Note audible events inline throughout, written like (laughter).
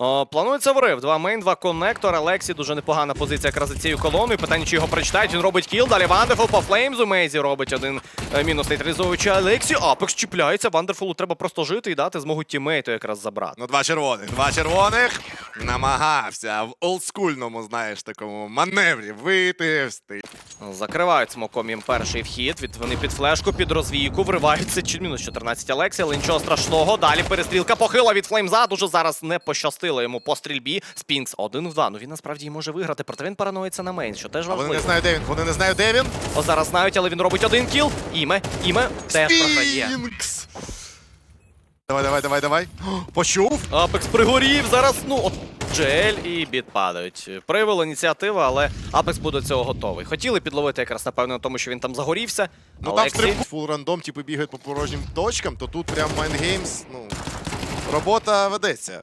О, планується врив. Два мейн, два коннектор. Алексі дуже непогана позиція якраз за цією колоною. Питання, чи його прочитають. Він робить кіл. Далі Вандерфул по флеймзу. Мейзі робить один е, мінус нейтралізуючи Алексі. Апекс чіпляється. Вандерфулу треба просто жити і дати змогу тімейту якраз забрати. Ну, два червоних. Два червоних. Намагався в олдскульному, знаєш, такому маневрі вийти, встиг. Закривають смоком їм перший вхід. Від вони під флешку, під розвійку, вриваються чи мінус 14 Алексі, але нічого страшного. Далі перестрілка похила від флеймза. Дуже зараз не пощастило йому по стрільбі. Спінкс один в два. Ну він насправді може виграти, проте він параноїться на мейн, що теж А вони не знають, де він. Вони не знають, де він. О, зараз знають, але він робить один кіл. Іме, іме теж програє. Спінкс! Давай, давай, давай, давай. Почув? Апекс пригорів. Зараз, ну, от Джель і біт падають. Привела ініціатива, але Апекс буде до цього готовий. Хотіли підловити якраз, напевно, на тому, що він там загорівся. Ну там Алексі. стрибку. Фул рандом, типу, бігають по порожнім точкам, то тут прям Майндгеймс, ну. Робота ведеться.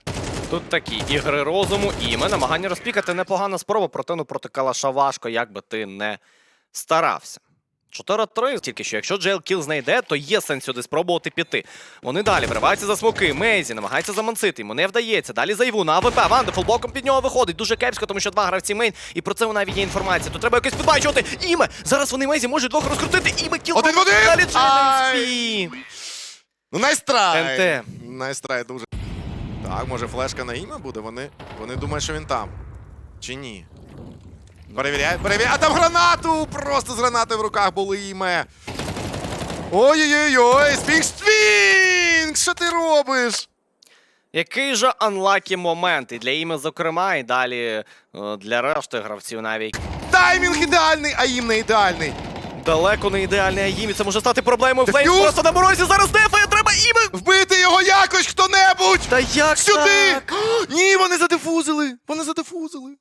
Тут такі ігри розуму, і ми намагання розпікати непогана спроба, проте ну проти калаша важко, як би ти не старався. 4-3, тільки що якщо Джейл кіл знайде, то є сенс сюди спробувати піти. Вони далі вриваються за смоки. Мейзі намагається заманцити, йому не вдається. Далі зайву на АВП. Вандефул боком під нього виходить. Дуже кепсько, тому що два гравці мейн, і про це у навіть є інформація. Тут треба якось підбачувати. Іме! Зараз вони Мейзі можуть двох розкрутити. Іме кіл. Один в один! Далі Джейл Ну, найстрай! НТ. Найстрай дуже. Так, може флешка на ім'я буде? Вони, вони думають, що він там. Чи ні? Перевіряють, перевіряють. А там гранату! Просто з гранати в руках були іме. Ой-ой-ой, Спінкс! Спінкс! Що ти робиш? Який же анлакі момент, і для іме, зокрема, і далі е, для решти гравців навіть. Таймінг ідеальний, а їм не ідеальний. Далеко не ідеальний Аїмі, це може стати проблемою. Флейм просто на морозі зараз дефає, треба іме! Вбити його якось хто-небудь! Та як Сюди! так? (gasps) Ні, вони задифузили! Вони задифузили!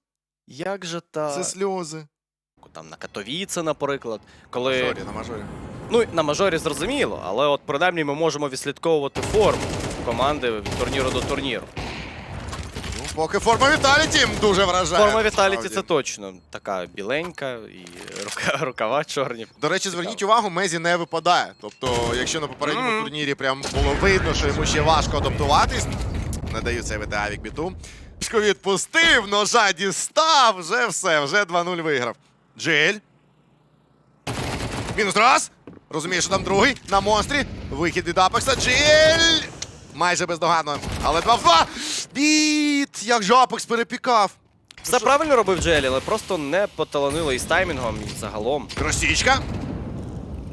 Як же так? Це сльози. Там на Катовіце, наприклад, коли. Мажорі, на мажорі. Ну, на мажорі зрозуміло, але от принаймні ми можемо відслідковувати форму команди від турніру до турніру. Поки форма Віталіті дуже вражає. Форма Віталіті це точно така біленька і рука, (laughs) рукава чорні. До речі, зверніть увагу, Мезі не випадає. Тобто, якщо на попередньому Мгм. турнірі прям було видно, що йому ще важко адаптуватись, не даю це від Авік біту. Пішко відпустив, ножа дістав, вже все, вже 2-0 виграв. Джель. Мінус раз. Розумієш, що там другий. На монстрі. Вихід від Апекса. Джель! Майже бездоганно. Але 2 в 2. Біт! Як же Апекс перепікав. Все правильно робив Джелі, але просто не поталанило із таймінгом і загалом. Кросічка.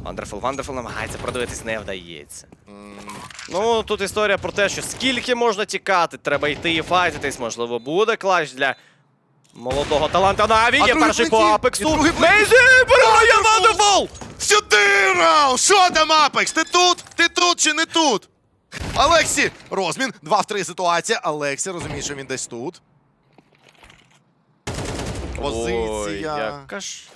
Вандерфул, Вандерфул намагається продивитись, не вдається. Ну, тут історія про те, що скільки можна тікати, треба йти і файтитись, можливо, буде клач для молодого таланта Наві. А Є другий перший по і апексу. другий плетів. Мейзі! Вандерфул! Вандерфул! Сюди, Рау! Що там, Апекс? Ти тут? Ти тут чи не тут? Алексі! Розмін. Два в три ситуація. Алексі розуміє, що він десь тут. Ой, Позиція. яка ж...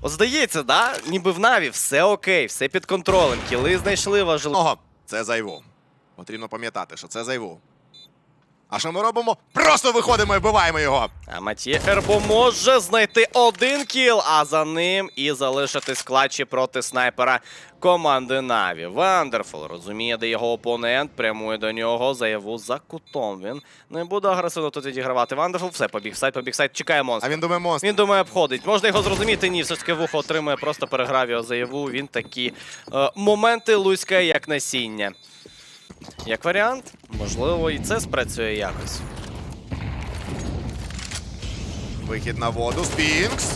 От здається, да? Ніби в Наві все окей, все під контролем. Кіли знайшли важливо. Ого, це зайву. Потрібно пам'ятати, що це зайву. А що ми робимо? Просто виходимо і вбиваємо його. А Матіє Ербо може знайти один кіл, а за ним і залишитись клатчі проти снайпера команди Наві. Вандерфул розуміє, де його опонент, прямує до нього, заяву за кутом. Він не буде агресивно тут відігравати. Вандерфул все, побіг сайт, побіг сайт, чекає А монстр. він думає монстр. Він думає, обходить. Можна його зрозуміти? Ні, все ж таки вухо отримує, просто переграв його заяву. Він такі е, моменти луськає, як насіння. Як варіант, можливо, і це спрацює якось. Вихід на воду. Спінкс.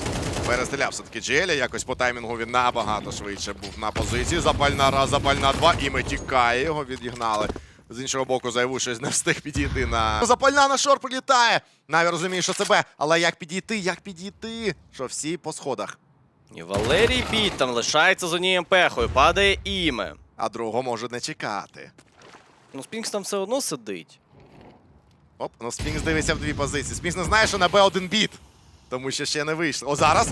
Перестріляв все-таки Джеля. Якось по таймінгу він набагато швидше був на позиції. Запальна раз, запальна два. І ми тікає. Його відігнали. З іншого боку, зайву щось не встиг підійти на. Запальна на шор прилітає. Наві розуміє, що це Б. Але як підійти? Як підійти? Що всі по сходах. І Валерій Біт там лишається з однією пехою, падає іме. А другого може не чекати. Ну, Спінкс там все одно сидить. Оп, ну Спінкс дивиться в дві позиції. Спінкс не знає, що на Б один біт. Тому що ще не вийшло. О, зараз.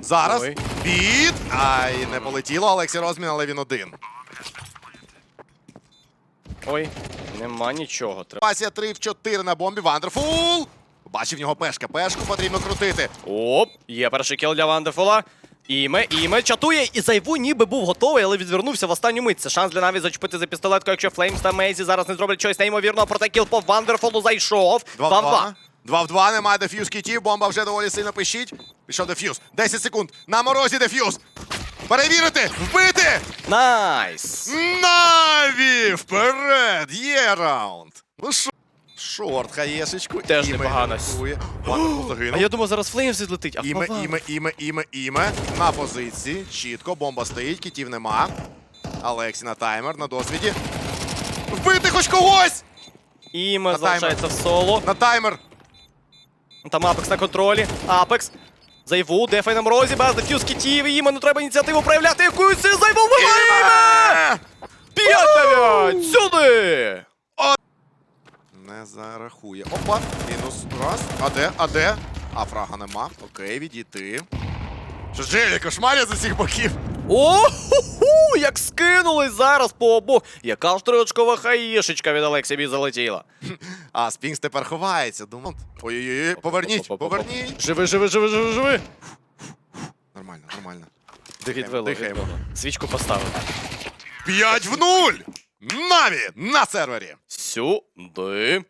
Зараз. Ой. Біт. Ай, не полетіло. Олексій розмін, але він один. Ой, нема нічого. Треба. Пасія 3 в 4 на бомбі. Вандерфул. Бачив в нього пешка. Пешку потрібно крутити. Оп, є перший кіл для Вандефула. Іме, іме чатує і зайву ніби був готовий, але відвернувся в останню мить. Це шанс для Наві зачепити за пістолетку, якщо Флеймс та Мейзі зараз не зроблять щось неймовірного. Проте кіл по Вандерфолу зайшов. 2 в 2. 2 в 2, немає деф'юз кітів, бомба вже доволі сильно пищить. Пішов деф'юз. 10 секунд. На морозі деф'юз. Перевірити! Вбити! Найс! Наві! Вперед! Є раунд! Ну що? Шорт, хаєшечку. Теж непогано. (gasps) А я думав, зараз Флеймс відлетить. А Іме, іме, іме, іме, іме. На позиції. Чітко, бомба стоїть, кітів нема. Алексі на таймер, на досвіді. Вбити хоч когось! Іме залишається в соло. На таймер! Там Апекс на контролі. Апекс. Зайву, дефай на морозі, без дефюз кітів. Іме, ну треба ініціативу проявляти якусь. і Зайву вбиває! Іме! 5 Сюди! Не зарахує. Опа, мінус раз. А де? А де? А фрага нема. Окей, відійти. Що Джелі кошмарять з усіх боків. О-ху-ху! Як скинулись зараз по обох. Яка ж триочкова хаїшечка від Олексія Бі залетіла. А Спінкс тепер ховається. Думав. Ой-ой-ой, поверніть, поверніть. Живи, живи, живи, живи, живи. Нормально, нормально. Відвело, дихаємо. Свічку поставив. 5 в 0! Наві на сервері. Сюди.